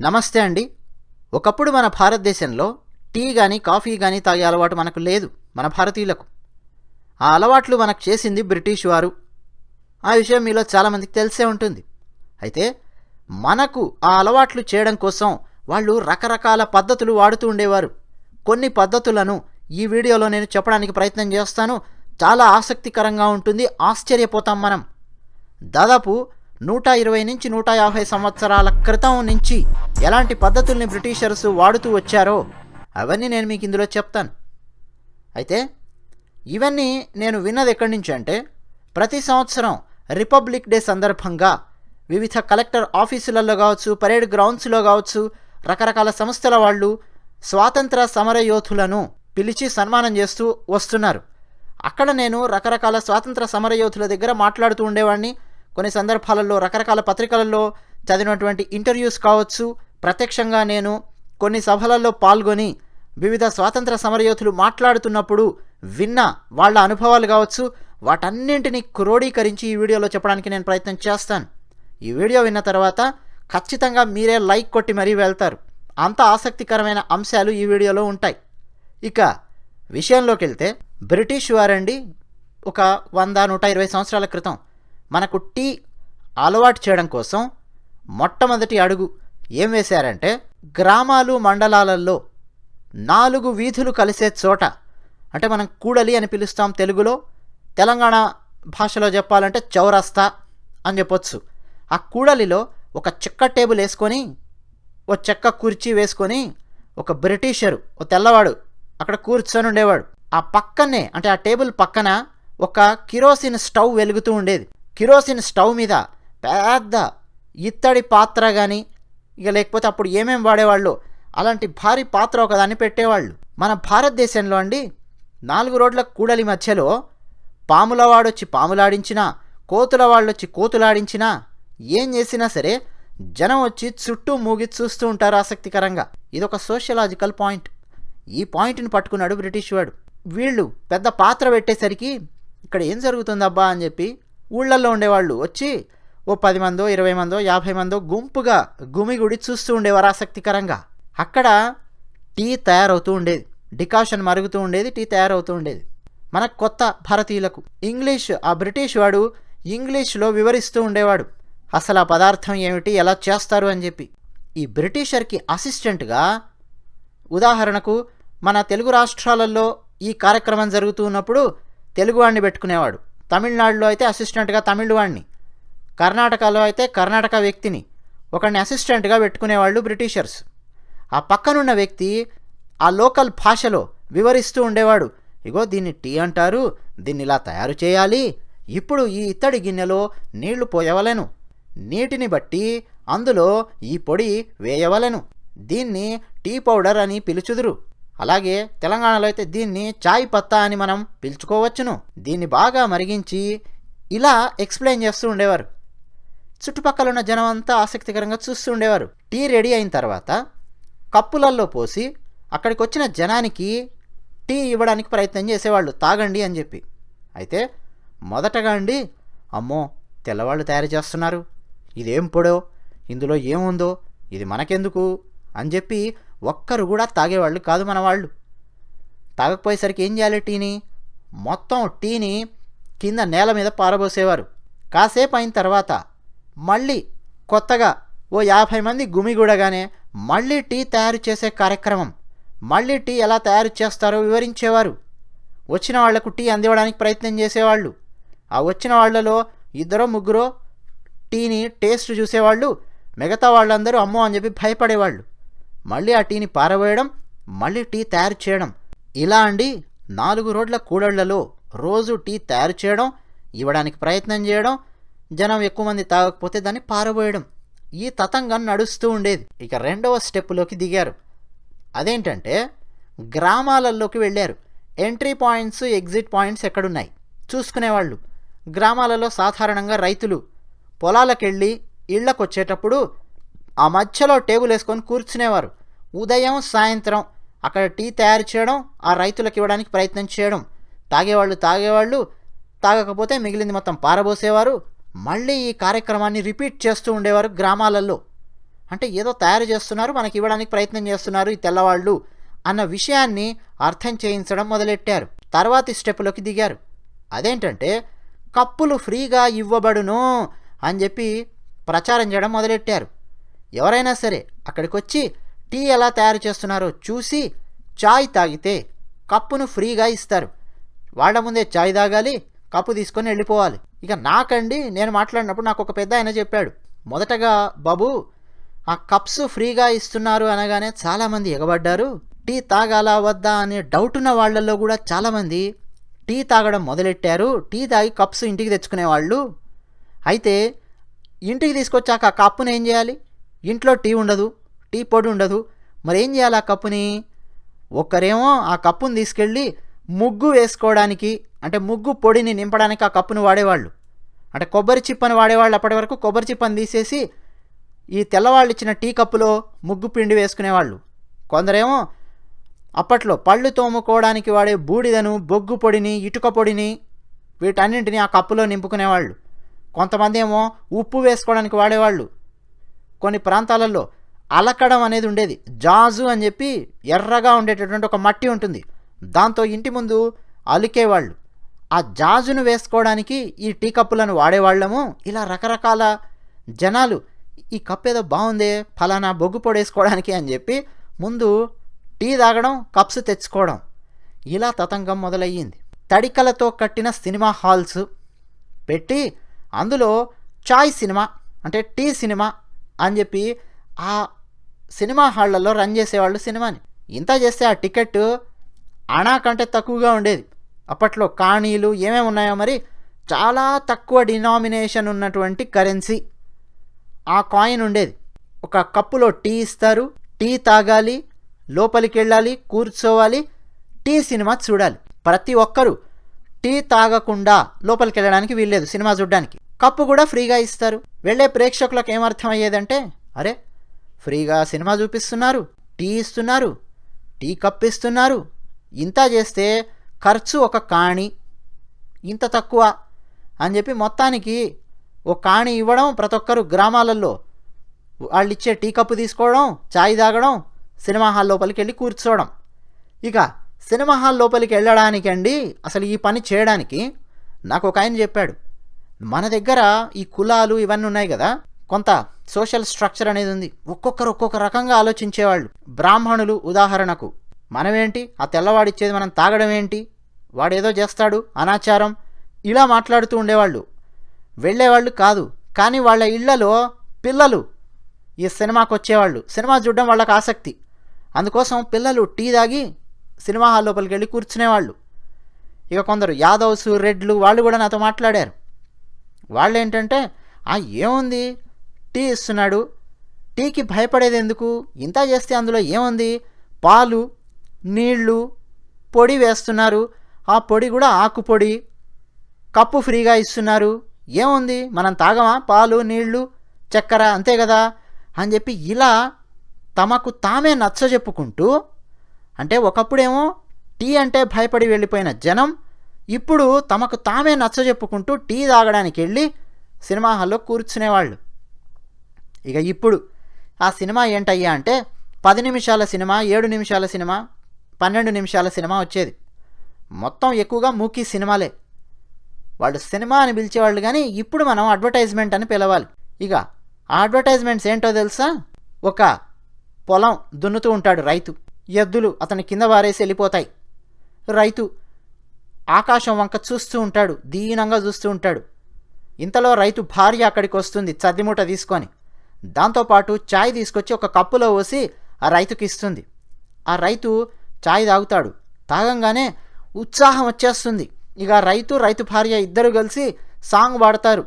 నమస్తే అండి. ఒకప్పుడు మన భారతదేశంలో టీ కానీ కాఫీ కానీ తాగే అలవాటు మనకు లేదు మన భారతీయులకు. ఆ అలవాట్లు మనకు చేసింది బ్రిటిష్ వారు. ఆ విషయం మీలో చాలామందికి తెలిసే ఉంటుంది. అయితే మనకు ఆ అలవాట్లు చేయడం కోసం వాళ్ళు రకరకాల పద్ధతులు వాడుతూ ఉండేవారు. కొన్ని పద్ధతులను ఈ వీడియోలో నేను చెప్పడానికి ప్రయత్నం చేస్తాను. చాలా ఆసక్తికరంగా ఉంటుంది ఆశ్చర్యపోతాం మనం. దాదాపు నూట ఇరవై నుంచి నూట యాభై సంవత్సరాల క్రితం నుంచి ఎలాంటి పద్ధతుల్ని బ్రిటిషర్స్ వాడుతూ వచ్చారో అవన్నీ నేను మీకు ఇందులో చెప్తాను. అయితే ఇవన్నీ నేను విన్నది ఎక్కడి నుంచి అంటే ప్రతి సంవత్సరం రిపబ్లిక్ డే సందర్భంగా వివిధ కలెక్టర్ ఆఫీసులలో కావచ్చు పరేడ్ గ్రౌండ్స్లో కావచ్చు రకరకాల సంస్థల వాళ్ళు స్వాతంత్ర సమరయోధులను పిలిచి సన్మానం చేస్తూ వస్తున్నారు. అక్కడ నేను రకరకాల స్వాతంత్ర సమరయోధుల దగ్గర మాట్లాడుతూ ఉండేవాడిని. కొన్ని సందర్భాలలో రకరకాల పత్రికలలో చదివినటువంటి ఇంటర్వ్యూస్ కావచ్చు. ప్రత్యక్షంగా నేను కొన్ని సభలలో పాల్గొని వివిధ స్వాతంత్ర సమరయోధులు మాట్లాడుతున్నప్పుడు విన్న వాళ్ళ అనుభవాలు కావచ్చు. వాటన్నింటినీ క్రోడీకరించి ఈ వీడియోలో చెప్పడానికి నేను ప్రయత్నం చేస్తాను. ఈ వీడియో విన్న తర్వాత ఖచ్చితంగా మీరే లైక్ కొట్టి మరీ వెళ్తారు. అంత ఆసక్తికరమైన అంశాలు ఈ వీడియోలో ఉంటాయి. ఇక విషయంలోకి వెళ్తే బ్రిటిష్ వారండి ఒక వంద నూట ఇరవై సంవత్సరాల క్రితం. మనకు టీ అలవాటు చేయడం కోసం మొట్టమొదటి అడుగు ఏం వేశారంటే గ్రామాలు మండలాలలో నాలుగు వీధులు కలిసే చోట అంటే మనం కూడలి అని పిలుస్తాం తెలుగులో తెలంగాణ భాషలో చెప్పాలంటే చౌరస్తా అని చెప్పొచ్చు. ఆ కూడలిలో ఒక చెక్క టేబుల్ వేసుకొని ఓ చెక్క కుర్చీ వేసుకొని ఒక బ్రిటిషరు ఓ తెల్లవాడు అక్కడ కూర్చొని ఉండేవాడు. ఆ పక్కనే అంటే ఆ టేబుల్ పక్కన ఒక కిరోసిన్ స్టవ్ వెలుగుతూ ఉండేది. కిరోసిన్ స్టవ్ మీద పెద్ద ఇత్తడి పాత్ర కానీ ఇక లేకపోతే అప్పుడు ఏమేమి వాడేవాళ్ళు? అలాంటి భారీ పాత్ర ఒకదాన్ని పెట్టేవాళ్ళు. మన భారతదేశంలో అండి నాలుగు రోడ్ల కూడలి మధ్యలో పాములవాడొచ్చి పాములాడించినా కోతుల వాళ్ళొచ్చి కోతులాడించినా ఏం చేసినా సరే జనం వచ్చి చుట్టూ మూగి చూస్తూ ఉంటారు ఆసక్తికరంగా. ఇదొక సోషలాజికల్ పాయింట్. ఈ పాయింట్ని పట్టుకున్నాడు బ్రిటిష్ వాడు. వీళ్ళు పెద్ద పాత్ర పెట్టేసరికి ఇక్కడ ఏం జరుగుతుందబ్బా అని చెప్పి ఊళ్ళల్లో ఉండేవాళ్ళు వచ్చి ఓ పది మందో ఇరవై మందో యాభై మందో గుంపుగా గుమిగుడి చూస్తూ ఉండేవారు ఆసక్తికరంగా. అక్కడ టీ తయారవుతూ ఉండేది. డికాషన్ మరుగుతూ ఉండేది టీ తయారవుతూ ఉండేది. మన కొత్త భారతీయులకు. ఇంగ్లీష్ ఆ బ్రిటిష్ వాడు ఇంగ్లీష్లో వివరిస్తూ ఉండేవాడు. అసలు ఆ పదార్థం ఏమిటి ఎలా చేస్తారు అని చెప్పి. ఈ బ్రిటిషర్కి అసిస్టెంట్గా ఉదాహరణకు మన తెలుగు రాష్ట్రాలలో ఈ కార్యక్రమం జరుగుతూ ఉన్నప్పుడు తెలుగువాడిని పెట్టుకునేవాడు. తమిళనాడులో అయితే అసిస్టెంట్గా తమిళవాడిని కర్ణాటకలో అయితే కర్ణాటక వ్యక్తిని. ఒకడిని అసిస్టెంట్గా పెట్టుకునేవాళ్ళు బ్రిటిషర్స్. ఆ పక్కనున్న వ్యక్తి ఆ లోకల్ భాషలో వివరిస్తూ ఉండేవాడు. ఇగో దీన్ని టీ అంటారు దీన్ని ఇలా తయారు చేయాలి. ఇప్పుడు ఈ ఇత్తడి గిన్నెలో నీళ్ళు పోయవలెను. నీటిని బట్టి అందులో ఈ పొడి వేయవలెను. దీన్ని టీ పౌడర్ అని పిలుచుదురు. అలాగే తెలంగాణలో అయితే దీన్ని చాయ్ పత్తా అని మనం పిలుచుకోవచ్చును. దీన్ని బాగా మరిగించి ఇలా ఎక్స్ప్లెయిన్ చేస్తూ ఉండేవారు. చుట్టుపక్కల ఉన్న జనం అంతా ఆసక్తికరంగా చూస్తూ ఉండేవారు. టీ రెడీ అయిన తర్వాత కప్పులల్లో పోసి అక్కడికి వచ్చిన జనానికి టీ ఇవ్వడానికి ప్రయత్నం చేసేవాళ్ళు. తాగండి అని చెప్పి. అయితే మొదటగా అండి అమ్మో తెల్లవాళ్ళు తయారు చేస్తున్నారు. ఇదేం పొడో? ఇందులో ఏముందో? ఇది మనకెందుకు? అని చెప్పి ఒక్కరు కూడా తాగేవాళ్ళు కాదు మన వాళ్ళు తాగకపోయేసరికి ఏం చేయాలి టీని? మొత్తం టీని కింద నేల మీద పారబోసేవారు. కాసేపు అయిన తర్వాత మళ్ళీ కొత్తగా ఓ యాభై మంది గుమిగూడగానే మళ్ళీ టీ తయారు చేసే కార్యక్రమం మళ్ళీ టీ ఎలా తయారు చేస్తారో వివరించేవారు. వచ్చిన వాళ్ళకు టీ అందివ్వడానికి ప్రయత్నం చేసేవాళ్ళు. ఆ వచ్చిన వాళ్ళలో ఇద్దరో ముగ్గురో టీని టేస్ట్ చూసేవాళ్ళు మిగతా వాళ్ళందరూ అమ్మో అని చెప్పి భయపడేవాళ్ళు. మళ్ళీ ఆ టీని పారవేయడం మళ్ళీ టీ తయారు చేయడం. ఇలా అండి నాలుగు రోడ్ల కూడళ్ళలో రోజు టీ తయారు చేయడం ఇవ్వడానికి ప్రయత్నం చేయడం జనం ఎక్కువ మంది తాగకపోతే దాన్ని పారబోయడం ఈ తతంగం నడుస్తూ ఉండేది. ఇక రెండవ స్టెప్లోకి దిగారు. అదేంటంటే గ్రామాలలోకి వెళ్ళారు. ఎంట్రీ పాయింట్స్ ఎగ్జిట్ పాయింట్స్ ఎక్కడున్నాయి? చూసుకునేవాళ్ళు. గ్రామాలలో సాధారణంగా రైతులు పొలాలకెళ్ళి ఇళ్ళకు వచ్చేటప్పుడు ఆ మధ్యలో టేబుల్ వేసుకొని కూర్చునేవారు. ఉదయం సాయంత్రం అక్కడ టీ తయారు చేయడం ఆ రైతులకు ఇవ్వడానికి ప్రయత్నం చేయడం. తాగేవాళ్ళు తాగేవాళ్ళు తాగకపోతే మిగిలింది మొత్తం పారబోసేవారు మళ్ళీ ఈ కార్యక్రమాన్ని రిపీట్ చేస్తూ ఉండేవారు గ్రామాలలో. అంటే ఏదో తయారు చేస్తున్నారు మనకి ఇవ్వడానికి ప్రయత్నం చేస్తున్నారు ఈ తెల్లవాళ్ళు అన్న విషయాన్ని అర్థం చేయించడం మొదలెట్టారు. తర్వాతి స్టెప్లోకి దిగారు. అదేంటంటే కప్పులు ఫ్రీగా ఇవ్వబడును అని చెప్పి ప్రచారం చేయడం మొదలెట్టారు. ఎవరైనా సరే అక్కడికి వచ్చి టీ ఎలా తయారు చేస్తున్నారో చూసి చాయ్ తాగితే కప్పును ఫ్రీగా ఇస్తారు. వాళ్ళ ముందే చాయ్ తాగాలి కప్పు తీసుకొని వెళ్ళిపోవాలి. ఇక నాకండి నేను మాట్లాడినప్పుడు నాకు ఒక పెద్ద ఆయన చెప్పాడు. మొదటగా బాబు ఆ కప్స్ ఫ్రీగా ఇస్తున్నారు అనగానే చాలామంది ఎగబడ్డారు. టీ తాగాలా వద్దా అనే డౌట్ ఉన్న వాళ్ళల్లో కూడా చాలామంది టీ తాగడం మొదలెట్టారు. టీ తాగి కప్స్ ఇంటికి తెచ్చుకునేవాళ్ళు. అయితే ఇంటికి తీసుకొచ్చాక ఆ కప్పును ఏం చేయాలి? ఇంట్లో టీ ఉండదు. టీ పొడి ఉండదు. మరి ఏం చేయాలి ఆ కప్పుని? ఒక్కరేమో ఆ కప్పుని తీసుకెళ్ళి ముగ్గు వేసుకోవడానికి అంటే ముగ్గు పొడిని నింపడానికి ఆ కప్పును వాడేవాళ్ళు. అంటే కొబ్బరి చిప్పని వాడేవాళ్ళు అప్పటి వరకు కొబ్బరి చిప్పని తీసేసి ఈ తెల్లవాళ్ళు ఇచ్చిన టీ కప్పులో ముగ్గు పిండి వేసుకునేవాళ్ళు. కొందరేమో అప్పట్లో పళ్ళు తోముకోవడానికి వాడే బూడిదను బొగ్గు పొడిని ఇటుక పొడిని వీటన్నింటిని ఆ కప్పులో నింపుకునేవాళ్ళు. కొంతమంది ఏమో ఉప్పు వేసుకోవడానికి వాడేవాళ్ళు. కొన్ని ప్రాంతాలలో అలకడం అనేది ఉండేది. జాజు అని చెప్పి ఎర్రగా ఉండేటటువంటి ఒక మట్టి ఉంటుంది. దాంతో ఇంటి ముందు అలికేవాళ్ళు. ఆ జాజును వేసుకోవడానికి ఈ టీ కప్పులను వాడేవాళ్ళము. ఇలా రకరకాల జనాలు ఈ కప్ ఏదో బాగుందే ఫలానా బొగ్గు పొడేసుకోవడానికి అని చెప్పి ముందు టీ తాగడం కప్స్ తెచ్చుకోవడం. ఇలా తతంగం మొదలయ్యింది. తడికలతో కట్టిన సినిమా హాల్స్ పెట్టి అందులో చాయ్ సినిమా అంటే టీ సినిమా అని చెప్పి ఆ సినిమా హాళ్ళలో రన్ చేసేవాళ్ళు సినిమాని. ఇంత చేస్తే ఆ టికెట్ అణా కంటే తక్కువగా ఉండేది. అప్పట్లో కాణీలు ఏమేమి ఉన్నాయో మరి? చాలా తక్కువ డినామినేషన్ ఉన్నటువంటి కరెన్సీ. ఆ కాయిన్ ఉండేది. ఒక కప్పులో టీ ఇస్తారు టీ తాగాలి లోపలికి వెళ్ళాలి కూర్చోవాలి టీ సినిమా చూడాలి. ప్రతి ఒక్కరూ టీ తాగకుండా లోపలికి వెళ్ళడానికి వీల్లేదు సినిమా చూడడానికి. కప్పు కూడా ఫ్రీగా ఇస్తారు. వెళ్ళే ప్రేక్షకులకు ఏమర్థమయ్యేదంటే అరే ఫ్రీగా సినిమా చూపిస్తున్నారు టీ ఇస్తున్నారు టీ కప్ ఇస్తున్నారు ఇంత చేస్తే ఖర్చు ఒక కాణి ఇంత తక్కువ అని చెప్పి మొత్తానికి ఓ కాణి ఇవ్వడం ప్రతి ఒక్కరు గ్రామాలలో వాళ్ళు ఇచ్చే టీ కప్పు తీసుకోవడం చాయ్ తాగడం సినిమా హాల్ లోపలికి వెళ్ళి కూర్చోవడం. ఇక సినిమా హాల్ లోపలికి వెళ్ళడానికండి అసలు ఈ పని చేయడానికి నాకు ఒక ఆయన చెప్పాడు మన దగ్గర ఈ కులాలు ఇవన్నీ ఉన్నాయి కదా కొంత సోషల్ స్ట్రక్చర్ అనేది ఉంది. ఒక్కొక్కరు ఒక్కొక్క రకంగా ఆలోచించేవాళ్ళు. బ్రాహ్మణులు ఉదాహరణకు మనమేంటి? ఆ తెల్లవాడిచ్చేది మనం తాగడం ఏంటి? వాడేదో చేస్తాడు అనాచారం. ఇలా మాట్లాడుతూ ఉండేవాళ్ళు. వెళ్ళేవాళ్ళు కాదు. కానీ వాళ్ళ ఇళ్ళలో పిల్లలు ఈ సినిమాకి వచ్చేవాళ్ళు సినిమా చూడడం వాళ్ళకి ఆసక్తి. అందుకోసం పిల్లలు టీ తాగి సినిమా హాల్ లోపలికి వెళ్ళి కూర్చునేవాళ్ళు. ఇక కొందరు యాదవ్స్ రెడ్లు వాళ్ళు కూడా నాతో మాట్లాడారు. వాళ్ళు ఏంటంటే ఏముంది? టీ ఇస్తున్నాడు. టీకి భయపడేది ఎందుకు ఇంత చేస్తే అందులో ఏముంది? పాలు నీళ్ళు పొడి వేస్తున్నారు. ఆ పొడి కూడా ఆకు పొడి కప్పు ఫ్రీగా ఇస్తున్నారు. ఏముంది? మనం తాగమా? పాలు నీళ్ళు చక్కెర అంతే కదా? అని చెప్పి ఇలా తమకు తామే నచ్చ చెప్పుకుంటూ అంటే ఒకప్పుడేమో టీ అంటే భయపడి వెళ్ళిపోయిన జనం ఇప్పుడు తమకు తామే నచ్చ చెప్పుకుంటూ టీ తాగడానికి వెళ్ళి సినిమా హాల్లో కూర్చునేవాళ్ళు. ఇక ఇప్పుడు ఆ సినిమా ఏంటయ్యా అంటే పది నిమిషాల సినిమా ఏడు నిమిషాల సినిమా పన్నెండు నిమిషాల సినిమా వచ్చేది. మొత్తం ఎక్కువగా మూకీ సినిమాలే. వాళ్ళు సినిమా అని పిలిచేవాళ్ళు కానీ ఇప్పుడు మనం అడ్వర్టైజ్మెంట్ అని పిలవాలి. ఇక ఆ అడ్వర్టైజ్మెంట్స్ ఏంటో తెలుసా? ఒక పొలం దున్నుతూ ఉంటాడు రైతు. ఎద్దులు అతని కింద వారేసి వెళ్ళిపోతాయి. రైతు ఆకాశం వంక చూస్తూ ఉంటాడు దీనంగా చూస్తూ ఉంటాడు. ఇంతలో రైతు భార్య అక్కడికి వస్తుంది చదిమూట తీసుకొని. దాంతోపాటు చాయ్ తీసుకొచ్చి ఒక కప్పులో పోసి ఆ రైతుకి ఇస్తుంది. ఆ రైతు ఛాయ్ తాగుతాడు. తాగంగానే ఉత్సాహం వచ్చేస్తుంది. ఇక రైతు రైతు భార్య ఇద్దరు కలిసి సాంగ్ పాడతారు.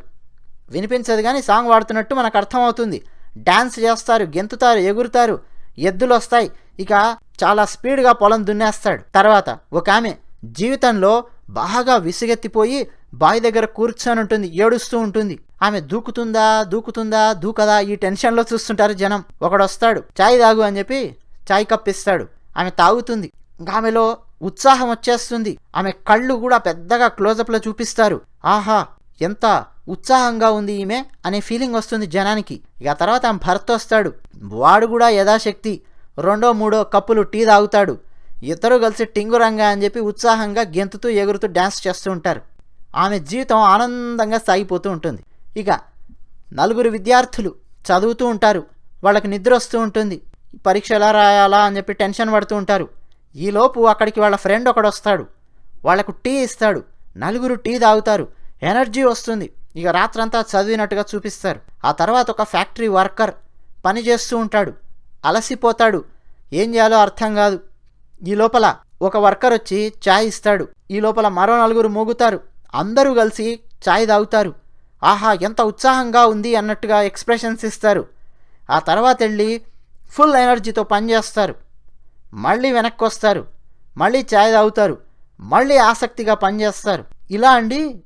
వినిపించదు కానీ సాంగ్ పాడుతున్నట్టు మనకు అర్థమవుతుంది. డ్యాన్స్ చేస్తారు గెంతుతారు ఎగురుతారు ఎద్దులు వస్తాయి. ఇక చాలా స్పీడ్గా పొలం దున్నేస్తాడు. తర్వాత ఒక ఆమె జీవితంలో బాగా విసుగెత్తిపోయి బావి దగ్గర కూర్చొని ఉంటుంది ఏడుస్తూ ఉంటుంది. ఆమె దూకుతుందా దూకుతుందా దూకదా ఈ టెన్షన్లో చూస్తుంటారు జనం. ఒకడు వస్తాడు చాయ్ తాగు అని చెప్పి చాయ్ కప్పిస్తాడు. ఆమె తాగుతుంది. ఇంకా ఆమెలో ఉత్సాహం వచ్చేస్తుంది. ఆమె కళ్ళు కూడా పెద్దగా క్లోజప్లో చూపిస్తారు. ఆహా ఎంత ఉత్సాహంగా ఉంది ఈమె అనే ఫీలింగ్ వస్తుంది జనానికి. ఇక ఆ తర్వాత ఆమె భర్త వస్తాడు. వాడు కూడా యథాశక్తి. రెండో మూడో కప్పులు టీ తాగుతాడు. ఇద్దరు కలిసి టింగురంగా అని చెప్పి ఉత్సాహంగా గెంతుతూ ఎగురుతూ డ్యాన్స్ చేస్తూ ఉంటారు. ఆమె జీవితం ఆనందంగా సాగిపోతూ ఉంటుంది. ఇక నలుగురు విద్యార్థులు చదువుతూ ఉంటారు. వాళ్ళకి నిద్ర వస్తూ ఉంటుంది. పరీక్ష ఎలా రాయాలా అని చెప్పి టెన్షన్ పడుతూ ఉంటారు. ఈలోపు అక్కడికి వాళ్ళ ఫ్రెండ్ ఒకడు వస్తాడు. వాళ్ళకు టీ ఇస్తాడు. నలుగురు టీ తాగుతారు. ఎనర్జీ వస్తుంది. ఇక రాత్రంతా చదివినట్టుగా చూపిస్తారు. ఆ తర్వాత ఒక ఫ్యాక్టరీ వర్కర్ పని చేస్తూ ఉంటాడు. అలసిపోతాడు. ఏం చేయాలో అర్థం కాదు. ఈ లోపల ఒక వర్కర్ వచ్చి ఛాయ్ ఇస్తాడు. ఈ లోపల మరో నలుగురు మోగుతారు. అందరూ కలిసి ఛాయ్ తాగుతారు. ఆహా ఎంత ఉత్సాహంగా ఉంది అన్నట్టుగా ఎక్స్ప్రెషన్స్ ఇస్తారు. ఆ తర్వాత వెళ్ళి ఫుల్ ఎనర్జీతో పనిచేస్తారు మళ్ళీ వెనక్కి వస్తారు మళ్ళీ ఛాయ్ తాగుతారు. మళ్ళీ ఆసక్తిగా పనిచేస్తారు ఇలా అండి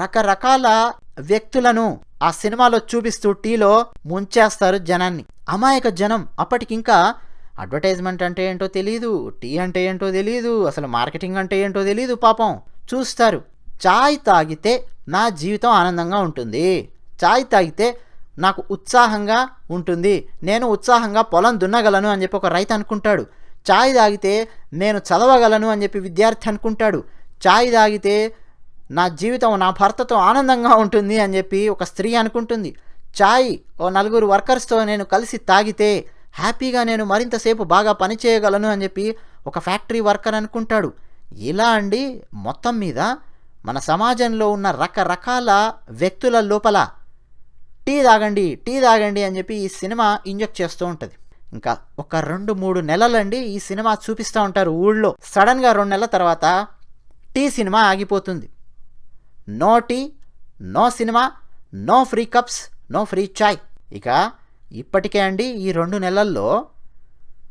రకరకాల వ్యక్తులను ఆ సినిమాలో చూపిస్తూ టీలో ముంచేస్తారు జనాన్ని. అమాయక జనం అప్పటికింకా అడ్వర్టైజ్మెంట్ అంటే ఏంటో తెలియదు టీ అంటే ఏంటో తెలియదు అసలు మార్కెటింగ్ అంటే ఏంటో తెలియదు పాపం. చూస్తారు. చాయ్ తాగితే నా జీవితం ఆనందంగా ఉంటుంది. చాయ్ తాగితే నాకు ఉత్సాహంగా ఉంటుంది. నేను ఉత్సాహంగా పొలం దున్నగలను అని చెప్పి ఒక రైతు అనుకుంటాడు. చాయ్ తాగితే నేను చదవగలను అని చెప్పి విద్యార్థి అనుకుంటాడు. చాయ్ తాగితే నా జీవితం నా భర్తతో ఆనందంగా ఉంటుంది అని చెప్పి ఒక స్త్రీ అనుకుంటుంది. చాయ్ ఓ నలుగురు వర్కర్స్తో నేను కలిసి తాగితే హ్యాపీగా నేను మరింతసేపు బాగా పనిచేయగలను అని చెప్పి ఒక ఫ్యాక్టరీ వర్కర్ అనుకుంటాడు. ఇలా అండి మొత్తం మీద మన సమాజంలో ఉన్న రకరకాల వ్యక్తుల లోపల టీ తాగండి టీ తాగండి అని చెప్పి ఈ సినిమా ఇంజెక్ట్ చేస్తూ ఉంటుంది. ఇంకా ఒక రెండు మూడు నెలలండి ఈ సినిమా చూపిస్తూ ఉంటారు ఊళ్ళో. సడన్గా రెండు నెలల తర్వాత టీ సినిమా ఆగిపోతుంది. No tea no cinema no free cups no free chai. ఇక ఇప్పటికే అండి ఈ రెండు నెలల్లో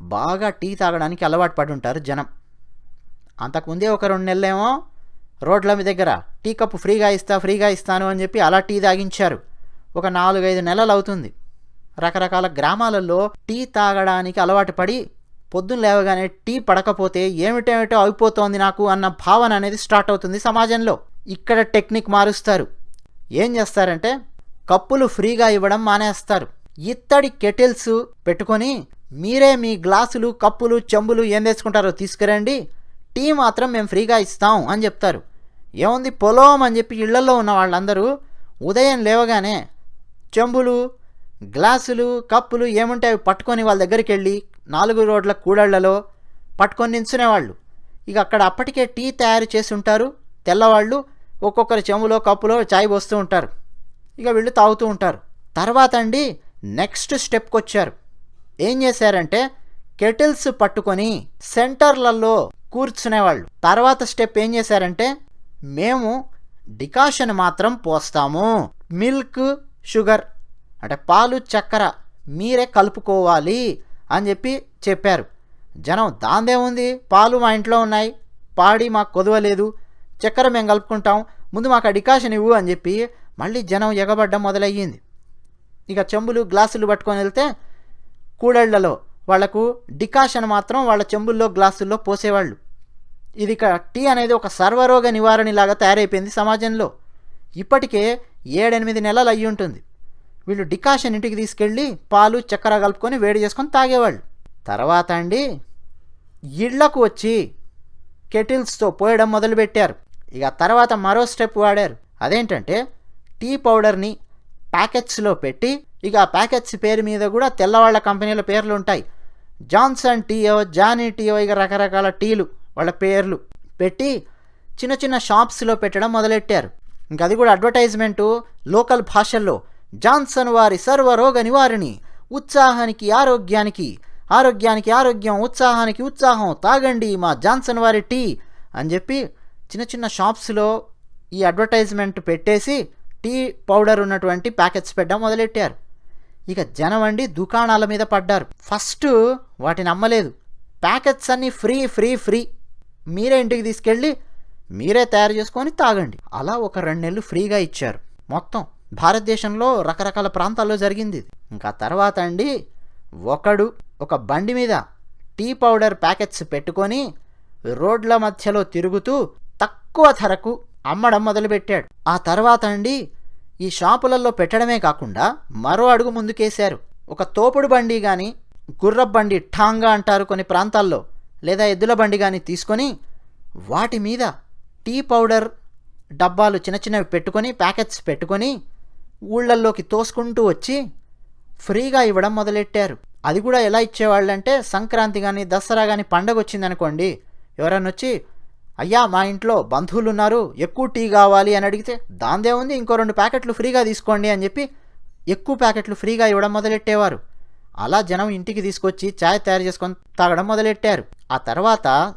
బాగా టీ తాగడానికి అలవాటు పడి ఉంటారు జనం. అంతకుముందే ఒక రెండు నెలలేమో రోడ్ల మీ దగ్గర. టీ కప్పు ఫ్రీగా ఇస్తా ఫ్రీగా ఇస్తాను అని చెప్పి అలా టీ తాగించారు. ఒక నాలుగైదు నెలలు అవుతుంది. రకరకాల గ్రామాలలో టీ తాగడానికి అలవాటు పడి పొద్దున్న లేవగానే టీ పడకపోతే ఏమిటేమిటో అయిపోతోంది నాకు అన్న భావన అనేది స్టార్ట్ అవుతుంది సమాజంలో. ఇక్కడ టెక్నిక్ మారుస్తారు. ఏం చేస్తారంటే కప్పులు ఫ్రీగా ఇవ్వడం మానేస్తారు. ఇత్తడి కెటిల్స్ పెట్టుకొని మీరే మీ గ్లాసులు కప్పులు చెంబులు ఏం తెచ్చుకుంటారో తీసుకురండి. టీ మాత్రం మేము ఫ్రీగా ఇస్తాం అని చెప్తారు. ఏముంది పొలం అని చెప్పి ఇళ్ళలో ఉన్న వాళ్ళందరూ ఉదయం లేవగానే చెంబులు గ్లాసులు కప్పులు ఏముంటే అవి పట్టుకొని వాళ్ళ దగ్గరికి వెళ్ళి నాలుగు రోడ్ల కూడళ్ళలో పట్టుకొని నించునేవాళ్ళు. ఇక అక్కడ అప్పటికే టీ తయారు చేసి ఉంటారు. తెల్లవాళ్ళు ఒక్కొక్కరి చెంబులో కప్పులో చాయ్ పోస్తూ ఉంటారు. ఇక వీళ్ళు తాగుతూ ఉంటారు. తర్వాత అండి నెక్స్ట్ స్టెప్కి వచ్చారు ఏం చేశారంటే కెటిల్స్ పట్టుకొని సెంటర్లలో కూర్చునేవాళ్ళు. తర్వాత స్టెప్ ఏం చేశారంటే మేము డికాషన్ మాత్రం పోస్తాము. మిల్క్ షుగర్ అంటే పాలు చక్కెర మీరే కలుపుకోవాలి అని చెప్పి చెప్పారు. జనం దాందే ఉంది పాలు మా ఇంట్లో ఉన్నాయి. పాడి మాకు కొదవలేదు. చక్కెర మేము కలుపుకుంటాం. ముందు మాకు ఆ డికాషన్ ఇవ్వు అని చెప్పి మళ్ళీ జనం ఎగబడ్డం మొదలయ్యింది. ఇక చెంబులు గ్లాసులు పట్టుకొని వెళ్తే కూడళ్ళలో వాళ్ళకు డికాషన్ మాత్రం వాళ్ళ చెంబుల్లో గ్లాసుల్లో పోసేవాళ్ళు. ఇది ఇక టీ అనేది ఒక సర్వరోగ నివారణలాగా తయారైపోయింది సమాజంలో. ఇప్పటికే ఏడెనిమిది నెలలు అయ్యి ఉంటుంది. వీళ్ళు డికాషన్ ఇంటికి తీసుకెళ్ళి పాలు చక్కెర కలుపుకొని వేడి చేసుకొని తాగేవాళ్ళు. తర్వాత అండి ఇళ్ళకు వచ్చి కెటిల్స్తో పోయడం మొదలుపెట్టారు. ఇక తర్వాత మరో స్టెప్ వాడారు. అదేంటంటే టీ పౌడర్ని ప్యాకెట్స్లో పెట్టి ఇక ఆ ప్యాకెట్స్ పేరు మీద కూడా తెల్లవాళ్ళ కంపెనీల పేర్లు ఉంటాయి. జాన్సన్ టీయో జానీ టీయో ఇక రకరకాల టీలు. వాళ్ళ పేర్లు పెట్టి చిన్న చిన్న షాప్స్లో పెట్టడం మొదలెట్టారు. ఇంక అది కూడా అడ్వర్టైజ్మెంటు లోకల్ భాషల్లో. జాన్సన్ వారి సర్వరోగ నివారిణి. ఉత్సాహానికి ఆరోగ్యానికి. ఆరోగ్యానికి ఆరోగ్యం ఉత్సాహానికి ఉత్సాహం తాగండి మా జాన్సన్ వారి టీ అని చెప్పి చిన్న చిన్న షాప్స్లో ఈ అడ్వర్టైజ్మెంట్ పెట్టేసి టీ పౌడర్ ఉన్నటువంటి ప్యాకెట్స్ పెట్టడం మొదలెట్టారు. ఇక జనం అండి దుకాణాల మీద పడ్డారు. ఫస్ట్ వాటిని అమ్మలేదు. ప్యాకెట్స్ అన్నీ ఫ్రీ ఫ్రీ ఫ్రీ. మీరే ఇంటికి తీసుకెళ్ళి మీరే తయారు చేసుకొని తాగండి. అలా ఒక రెండు నెలలు ఫ్రీగా ఇచ్చారు. మొత్తం భారతదేశంలో రకరకాల ప్రాంతాల్లో జరిగింది. ఇంకా తర్వాత అండి ఒకడు ఒక బండి మీద టీ పౌడర్ ప్యాకెట్స్ పెట్టుకొని రోడ్ల మధ్యలో తిరుగుతూ తక్కువ ధరకు అమ్మడం మొదలుపెట్టాడు. ఆ తర్వాత అండి ఈ షాపులలో పెట్టడమే కాకుండా మరో అడుగు ముందుకేశారు. ఒక తోపుడు బండి కానీ గుర్రబండి ఠాంగా అంటారు కొన్ని ప్రాంతాల్లో. లేదా ఎద్దుల బండి కానీ తీసుకొని వాటి మీద టీ పౌడర్ డబ్బాలు చిన్న చిన్నవి పెట్టుకొని ప్యాకెట్స్ పెట్టుకొని ఊళ్ళల్లోకి తోసుకుంటూ వచ్చి ఫ్రీగా ఇవ్వడం మొదలెట్టారు. అది కూడా ఎలా ఇచ్చేవాళ్ళంటే సంక్రాంతి కానీ దసరా కానీ పండగ వచ్చిందనుకోండి ఎవరన్నా వచ్చి అయ్యా మా ఇంట్లో బంధువులు ఉన్నారు ఎక్కువ టీ కావాలి అని అడిగితే దాందే ఉంది ఇంకో రెండు ప్యాకెట్లు ఫ్రీగా తీసుకోండి అని చెప్పి ఎక్కువ ప్యాకెట్లు ఫ్రీగా ఇవ్వడం మొదలెట్టేవారు. అలా జనం ఇంటికి తీసుకొచ్చి ఛాయ్ తయారు చేసుకొని తాగడం మొదలెట్టారు. ఆ తర్వాత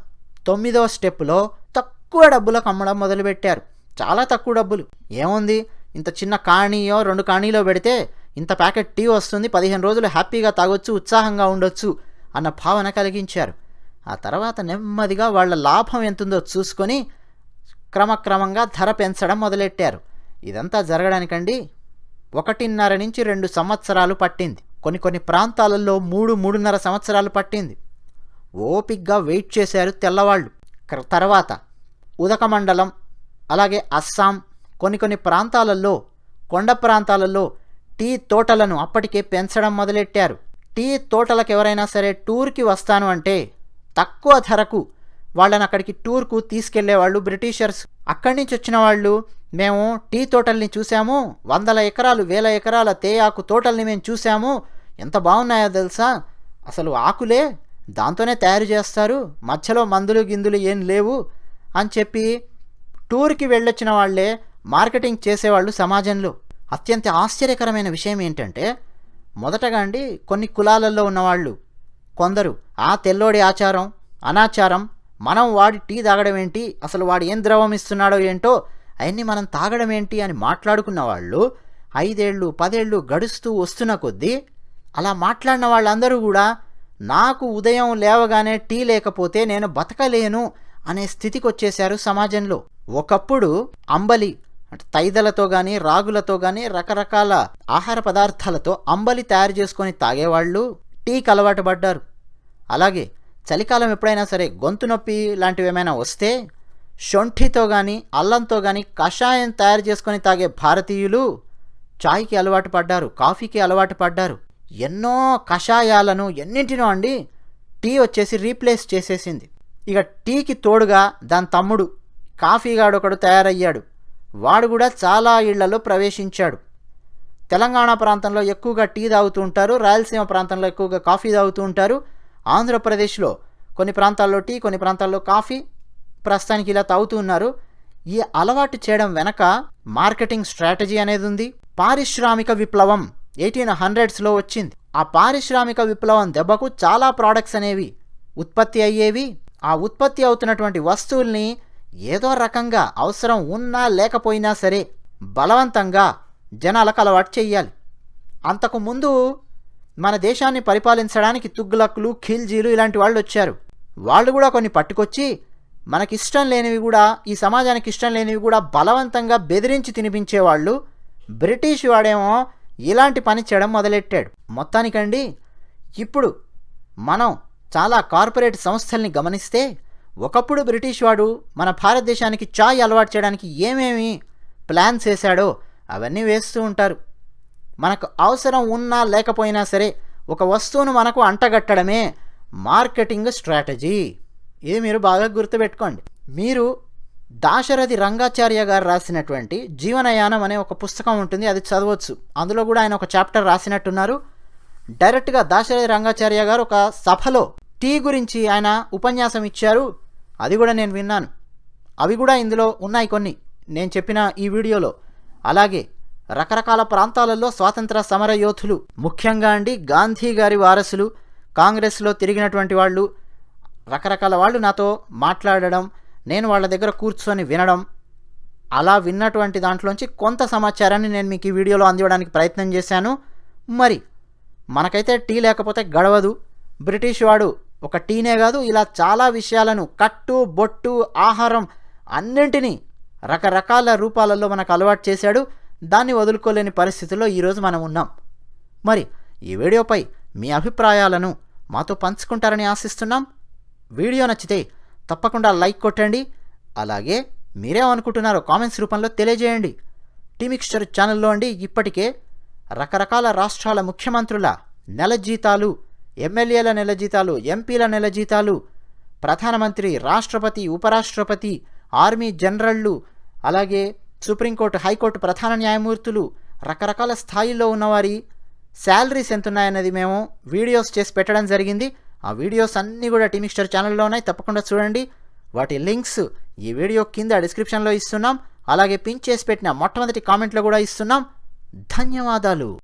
తొమ్మిదవ స్టెప్లో తక్కువ డబ్బులకు అమ్మడం మొదలుపెట్టారు. చాలా తక్కువ డబ్బులు. ఏముంది? ఇంత చిన్న కాణీయో రెండు కాణీలో పెడితే ఇంత ప్యాకెట్ టీ వస్తుంది పదిహేను రోజులు హ్యాపీగా తాగొచ్చు ఉత్సాహంగా ఉండొచ్చు అన్న భావన కలిగించారు. ఆ తర్వాత నెమ్మదిగా వాళ్ళ లాభం ఎంతుందో చూసుకొని క్రమక్రమంగా ధర పెంచడం మొదలెట్టారు. ఇదంతా జరగడానికండి ఒకటిన్నర నుంచి రెండు సంవత్సరాలు పట్టింది. కొన్ని కొన్ని ప్రాంతాలలో మూడు మూడున్నర సంవత్సరాలు పట్టింది. ఓపిగ్గా వెయిట్ చేశారు తెల్లవాళ్ళు. తర్వాత ఉదకమండలం అలాగే అస్సాం కొన్ని కొన్ని ప్రాంతాలలో కొండ ప్రాంతాలలో టీ తోటలను అప్పటికే పెంచడం మొదలెట్టారు. టీ తోటలకు ఎవరైనా సరే టూర్కి వస్తాను అంటే తక్కువ ధరకు వాళ్ళని అక్కడికి టూర్కు తీసుకెళ్ళేవాళ్ళు బ్రిటిషర్స్. అక్కడి నుంచి వచ్చిన వాళ్ళు మేము టీ తోటల్ని చూసాము వందల ఎకరాలు వేల ఎకరాల తేయాకు తోటల్ని మేము చూసాము ఎంత బాగున్నాయో తెలుసా? అసలు ఆకులే దాంతోనే తయారు చేస్తారు మధ్యలో మందులు గిందులు ఏం లేవు అని చెప్పి టూర్కి వెళ్ళొచ్చిన వాళ్ళే మార్కెటింగ్ చేసేవాళ్ళు సమాజంలో. అత్యంత ఆశ్చర్యకరమైన విషయం ఏంటంటే మొదటగా అండి కొన్ని కులాలలో ఉన్నవాళ్ళు కొందరు ఆ తెల్లోడి ఆచారం అనాచారం మనం వాడి టీ తాగడం ఏంటి అసలు వాడు ఏం ద్రవం ఇస్తున్నాడో ఏంటో అవన్నీ మనం తాగడం ఏంటి అని మాట్లాడుకున్న వాళ్ళు ఐదేళ్ళు పదేళ్ళు గడుస్తూ వస్తున్న కొద్దీ అలా మాట్లాడిన వాళ్ళందరూ కూడా నాకు ఉదయం లేవగానే టీ లేకపోతే నేను బతకలేను అనే స్థితికి వచ్చేశారు సమాజంలో. ఒకప్పుడు అంబలి అంటే తైదలతో కానీ రాగులతో కానీ రకరకాల ఆహార పదార్థాలతో అంబలి తయారు చేసుకొని తాగేవాళ్ళు టీకి అలవాటు పడ్డారు. అలాగే చలికాలం ఎప్పుడైనా సరే గొంతు నొప్పి లాంటివి ఏమైనా వస్తే షొంఠితో కానీ అల్లంతో కానీ కషాయం తయారు చేసుకొని తాగే భారతీయులు చాయ్కి అలవాటు పడ్డారు కాఫీకి అలవాటు పడ్డారు. ఎన్నో కషాయాలను ఎన్నింటినో అండి టీ వచ్చేసి రీప్లేస్ చేసేసింది. ఇక టీకి తోడుగా దాని తమ్ముడు కాఫీగాడు ఒకడు తయారయ్యాడు. వాడు కూడా చాలా ఇళ్ళలో ప్రవేశించాడు. తెలంగాణ ప్రాంతంలో ఎక్కువగా టీ తాగుతూ ఉంటారు రాయలసీమ ప్రాంతంలో ఎక్కువగా కాఫీ తాగుతూ ఉంటారు. ఆంధ్రప్రదేశ్లో కొన్ని ప్రాంతాల్లో టీ కొన్ని ప్రాంతాల్లో కాఫీ ప్రస్తుతానికి ఇలా తాగుతూ ఉన్నారు. ఈ అలవాటు చేయడం వెనక మార్కెటింగ్ స్ట్రాటజీ అనేది ఉంది. పారిశ్రామిక విప్లవం ఎయిటీన్ హండ్రెడ్స్లో వచ్చింది. ఆ పారిశ్రామిక విప్లవం దెబ్బకు చాలా ప్రోడక్ట్స్ అనేవి ఉత్పత్తి అయ్యేవి. ఆ ఉత్పత్తి అవుతున్నటువంటి వస్తువుల్ని ఏదో రకంగా అవసరం ఉన్నా లేకపోయినా సరే బలవంతంగా జనాలకు అలవాటు చెయ్యాలి అంతకుముందు మన దేశాన్ని పరిపాలించడానికి తుగ్లక్లు ఖిల్జీలు ఇలాంటి వాళ్ళు వచ్చారు. వాళ్ళు కూడా కొన్ని పట్టుకొచ్చి మనకిష్టం లేనివి కూడా ఈ సమాజానికి ఇష్టం లేనివి కూడా బలవంతంగా బెదిరించి తినిపించేవాళ్ళు. బ్రిటిష్ వాడేమో ఇలాంటి పని చేయడం మొదలెట్టాడు. మొత్తానికండి ఇప్పుడు మనం చాలా కార్పొరేట్ సంస్థల్ని గమనిస్తే ఒకప్పుడు బ్రిటిష్ వాడు మన భారతదేశానికి చాయ్ అలవాటు చేయడానికి ఏమేమి ప్లాన్స్ వేశాడో అవన్నీ వేస్తూ ఉంటారు. మనకు అవసరం ఉన్నా లేకపోయినా సరే ఒక వస్తువును మనకు అంటగట్టడమే మార్కెటింగ్ స్ట్రాటజీ. ఇది మీరు బాగా గుర్తుపెట్టుకోండి. మీరు దాశరథి రంగాచార్య గారు రాసినటువంటి జీవనయానం అనే ఒక పుస్తకం ఉంటుంది అది చదవచ్చు. అందులో కూడా ఆయన ఒక చాప్టర్ రాసినట్టున్నారు. డైరెక్ట్గా దాశరథి రంగాచార్య గారు ఒక సభలో టీ గురించి ఆయన ఉపన్యాసం ఇచ్చారు. అది కూడా నేను విన్నాను. అవి కూడా ఇందులో ఉన్నాయి కొన్ని. నేను చెప్పిన ఈ వీడియోలో. అలాగే రకరకాల ప్రాంతాలలో స్వాతంత్ర సమర యోధులు ముఖ్యంగా అండి గాంధీ గారి వారసులు కాంగ్రెస్లో తిరిగినటువంటి వాళ్ళు రకరకాల వాళ్ళు నాతో మాట్లాడడం నేను వాళ్ళ దగ్గర కూర్చొని వినడం అలా విన్నటువంటి దాంట్లోంచి కొంత సమాచారాన్ని నేను మీకు ఈ వీడియోలో అందివ్వడానికి ప్రయత్నం చేశాను. మరి మనకైతే టీ లేకపోతే గడవదు. బ్రిటిష్ వాడు ఒక టీనే కాదు ఇలా చాలా విషయాలను కట్టు బొట్టు ఆహారం అన్నింటినీ రకరకాల రూపాలలో మనకు అలవాటు చేశాడు. దాన్ని వదులుకోలేని పరిస్థితుల్లో ఈరోజు మనం ఉన్నాం. మరి ఈ వీడియోపై మీ అభిప్రాయాలను మాతో పంచుకుంటారని ఆశిస్తున్నాం. వీడియో నచ్చితే తప్పకుండా లైక్ కొట్టండి. అలాగే మీరేమనుకుంటున్నారో కామెంట్స్ రూపంలో తెలియజేయండి. టీమిక్స్చర్ ఛానల్లో అండి ఇప్పటికే రకరకాల రాష్ట్రాల ముఖ్యమంత్రుల నెల జీతాలు ఎమ్మెల్యేల నెల జీతాలు ఎంపీల నెల జీతాలు ప్రధానమంత్రి రాష్ట్రపతి ఉపరాష్ట్రపతి ఆర్మీ జనరళ్ళు అలాగే సుప్రీంకోర్టు హైకోర్టు ప్రధాన న్యాయమూర్తులు రకరకాల స్థాయిల్లో ఉన్నవారి శాలరీస్ ఎంత ఉన్నాయన్నది మేము వీడియోస్ చేసి పెట్టడం జరిగింది. ఆ వీడియోస్ అన్నీ కూడా టీమిక్స్టర్ ఛానల్లో ఉన్నాయి. తప్పకుండా చూడండి. వాటి లింక్స్ ఈ వీడియో కింద డిస్క్రిప్షన్లో ఇస్తున్నాం. అలాగే పిన్ చేసి పెట్టిన మొట్టమొదటి కామెంట్లో కూడా ఇస్తున్నాం. ధన్యవాదాలు.